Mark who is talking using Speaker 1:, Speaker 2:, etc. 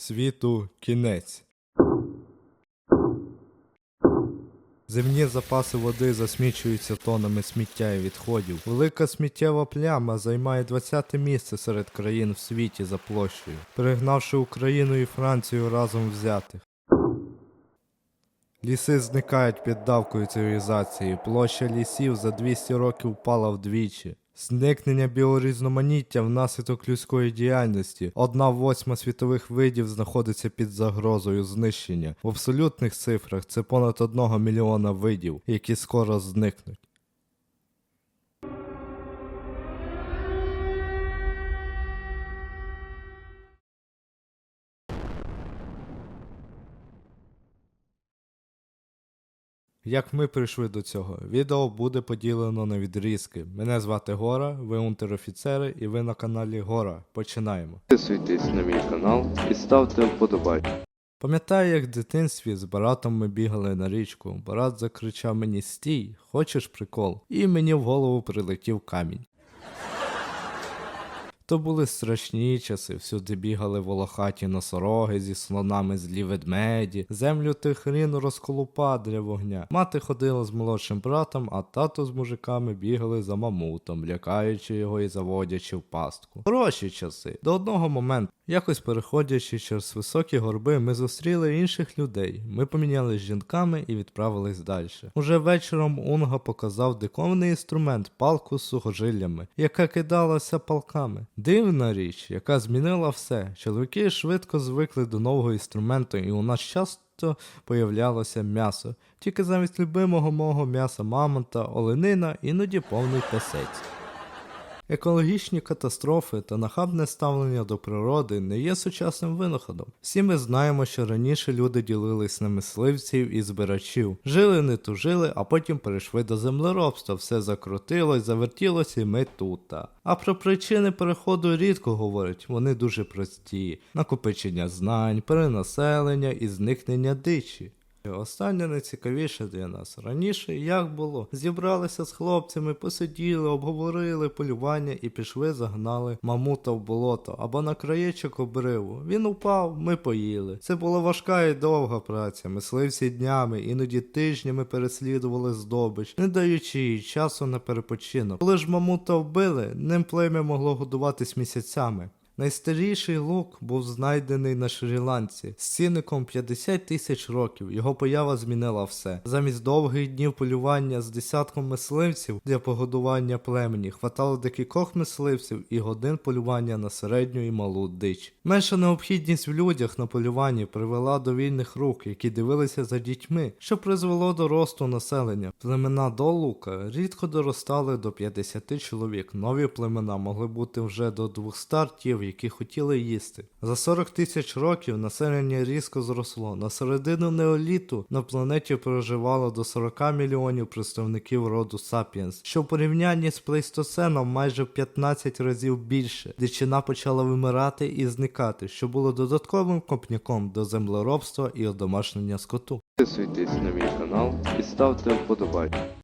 Speaker 1: Світу кінець. Земні запаси води засмічуються тонами сміття і відходів. Велика сміттєва пляма займає 20 місце серед країн в світі за площею, перегнавши Україну і Францію разом взятих. Ліси зникають під давкою цивілізації, площа лісів за 200 років впала вдвічі. Зникнення біорізноманіття внаслідок людської діяльності. Одна восьма світових видів знаходиться під загрозою знищення. В абсолютних цифрах це понад одного мільйона видів, які скоро зникнуть. Як ми прийшли до цього? Відео буде поділено на відрізки. Мене звати Гора, ви унтер-офіцери і ви на каналі Гора. Починаємо.
Speaker 2: Підписуйтесь на мій канал і ставте вподобайки.
Speaker 1: Пам'ятаю, як в дитинстві з братом ми бігали на річку. Брат закричав мені стій, хочеш прикол? І мені в голову прилетів камінь. То були страшні часи, всюди бігали волохаті носороги зі слонами злі ведмеді, землю тих хрін розколупа для вогня. Мати ходила з молодшим братом, а тато з мужиками бігали за мамутом, лякаючи його і заводячи в пастку. Хороші часи. До одного моменту, якось переходячи через високі горби, ми зустріли інших людей. Ми помінялись жінками і відправились далі. Уже вечором Унга показав диковний інструмент палку з сухожиллями, яка кидалася палками. Дивна річ, яка змінила все. Чоловіки швидко звикли до нового інструменту, і у нас часто появлялося м'ясо. Тільки замість любимого мого м'яса мамонта, оленина, іноді повний песець. Екологічні катастрофи та нахабне ставлення до природи не є сучасним винаходом. Всі ми знаємо, що раніше люди ділились на мисливців і збирачів, жили не тужили, а потім перейшли до землеробства. Все закрутилось, завертілось і ми тута. А про причини переходу рідко говорять, вони дуже прості: накопичення знань, перенаселення і зникнення дичі. Останнє найцікавіше для нас. Раніше як було? Зібралися з хлопцями, посиділи, обговорили полювання і пішли, загнали мамута в болото або на краєчок обриву. Він упав, ми поїли. Це була важка і довга праця. Мисливці днями, іноді тижнями переслідували здобич, не даючи їй часу на перепочинок. Коли ж мамута вбили, ним плем'я могло годуватись місяцями. Найстаріший лук був знайдений на Шрі-Ланці з цінником 50 тисяч років. Його поява змінила все. Замість довгих днів полювання з десятком мисливців для погодування племені хватало декількох мисливців і годин полювання на середню і малу дич. Менша необхідність в людях на полюванні привела до вільних рук, які дивилися за дітьми, що призвело до росту населення. Племена до лука рідко доростали до 50 чоловік. Нові племена могли бути вже до 200 тів, які хотіли їсти. За 40 тисяч років населення різко зросло. На середину неоліту на планеті проживало до 40 мільйонів представників роду Сапіенс, що в порівнянні з плейстоценом майже в 15 разів більше. Дичина почала вимирати і зникати, що було додатковим копняком до землеробства і одомашнення скоту.
Speaker 2: Підписуйтесь на мій канал і ставте вподобайки.